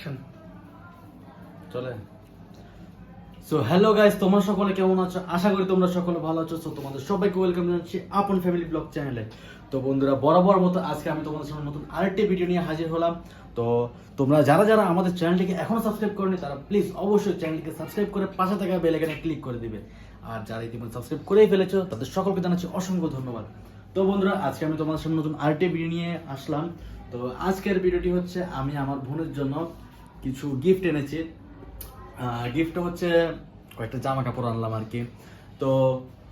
Action চলে so hello guys তোমরা সকলে কেমন আছো? আশা করি তোমরা সকলে ভালো আছো। সো তোমাদের সবাইকে ওয়েলকাম জানাচ্ছি আপন ফ্যামিলি ব্লগ চ্যানেলে তো বন্ধুরা, বরাবর মতো আজকে আমি তোমাদের সামনে নতুন আরেকটি ভিডিও নিয়ে হাজির হলাম। তো তোমরা যারা যারা আমাদের চ্যানেলটিকে এখনও সাবস্ক্রাইব করনি, তারা প্লিজ অবশ্যই চ্যানেলটিকে সাবস্ক্রাইব করে পাশে থাকা বেল আইকনে ক্লিক করে দিবে। আর যারা ইতিমধ্যে সাবস্ক্রাইব করেই ফেলেছো, তাদের সকলকে জানাচ্ছি অসংখ্য ধন্যবাদ। তো বন্ধুরা, আজকে আমি তোমাদের সামনে নতুন আরেকটি ভিডিও নিয়ে আসলাম। তো আজকের ভিডিওটি হচ্ছে আমি আমার বোনের জন্য কিছু গিফট এনেছি। গিফট হচ্ছে কয়েকটা জামা কাপড় আনলাম আর কি। তো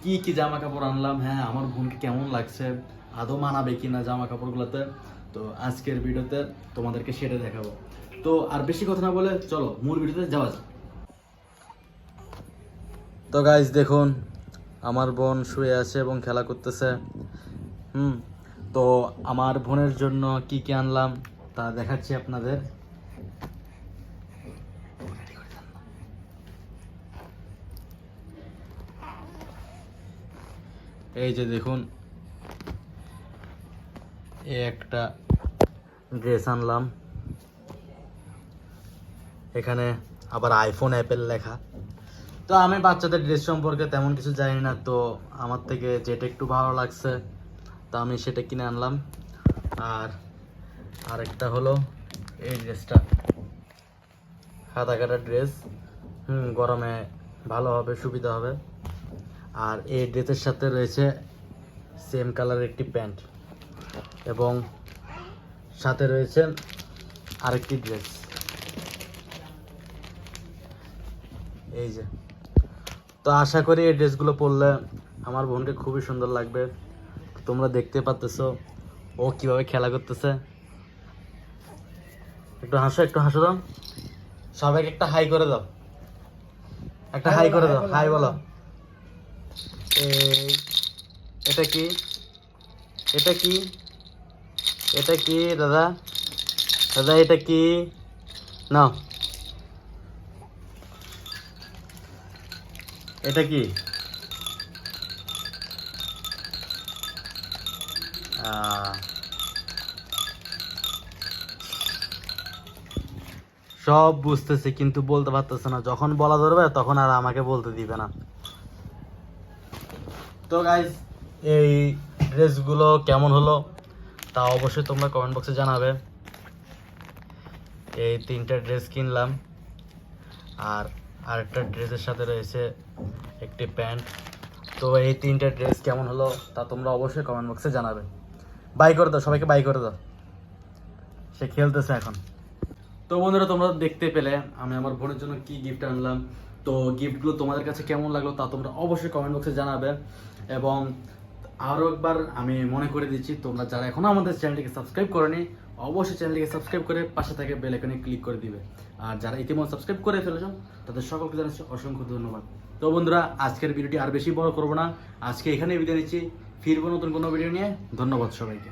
কি কি জামা কাপড় আনলাম? হ্যাঁ আমার বোনকে কেমন লাগছে? আদৌ মানাবে কি না জামা কাপড়গুলোতে তো আজকের ভিডিওতে তোমাদেরকে সেটা দেখাবো। তো আর বেশি কথা না বলে চলো মূল ভিডিওতে যাওয়া যাক। তো গাইজ দেখুন, আমার বোন শুয়ে আছে এবং খেলা করতেছে। হুম, তো আমার বোনের জন্য কি কি আনলাম তা দেখাচ্ছি আপনাদের। এই যে দেখুন একটা ড্রেস আনলাম। এখানে আবার আইফোন অ্যাপেল লেখা। তো আমি বাচ্চাদের ড্রেস সম্পর্কে তেমন কিছু জানি না, তো আমার থেকে যেটা একটু ভালো লাগছে, তো আমি সেটা কিনে আনলাম। আর আরেকটা হলো এই ড্রেসটা। হাতা কাটা ড্রেস। হুম, গরমে ভালো হবে, সুবিধা হবে। আর এই ড্রেসের সাথে রয়েছে সেম কালারের একটি প্যান্ট এবং সাথে রয়েছে আরেকটি ড্রেস। এই যে। তো আশা করি এই ড্রেসগুলো পরলে আমার বোনকে খুবই সুন্দর লাগবে। তোমরা দেখতে পাচ্তেছো ও কীভাবে খেলা করতেছে। একটু হাসো একটু হাসো দাও। সবাইকে একটা হাই করে দাও। একটা হাই করে দাও। হাই বলো। এটা কি? এটা কি? এটা কি, দাদা? দাদা, এটা কি? নাও। এটা কি? সব বুঝতেছে, কিন্তু বলতে পারতেছে না। যখন বলা ধরবে, তখন আর আমাকে বলতে দিবে না। তো গাইজ এই ড্রেসগুলো কেমন হলো? তা অবশ্যই তোমরা কমেন্ট বক্সে জানাবে। এই তিনটা ড্রেস কিনলাম। আর আরেকটা ড্রেসের সাথে রয়েছে একটি প্যান্ট তো এই তিনটা ড্রেস কেমন হলো, তা তোমরা অবশ্যই কমেন্ট বক্সে জানাবে। বাই করে দাও, সবাইকে বাই করে দাও। সে খেলতেছে এখন। তো বন্ধুরা, তোমরা দেখতে পেলে আমি আমার বোনের জন্য কি গিফট আনলাম। তো গিফটগুলো তোমাদের কাছে কেমন লাগল তা তোমরা অবশ্যই কমেন্ট বক্সে জানাবে। এবং আরও একবার আমি মনে করে দিচ্ছি, তোমরা যারা এখনও আমাদের চ্যানেলটিকে সাবস্ক্রাইব করেনি, অবশ্যই চ্যানেলটিকে সাবস্ক্রাইব করে পাশে থেকে বেল আইকনে ক্লিক করে দিবে। আর যারা ইতিমধ্যে সাবস্ক্রাইব করে ফেলেছো, তাদের সকলকে জানাচ্ছি অসংখ্য ধন্যবাদ। তো বন্ধুরা, আজকের ভিডিওটি আর বেশি বড় করব না। আজকে এখানে বিদায় নিচ্ছি। ফিরবো নতুন কোনো ভিডিও নিয়ে। ধন্যবাদ সবাইকে।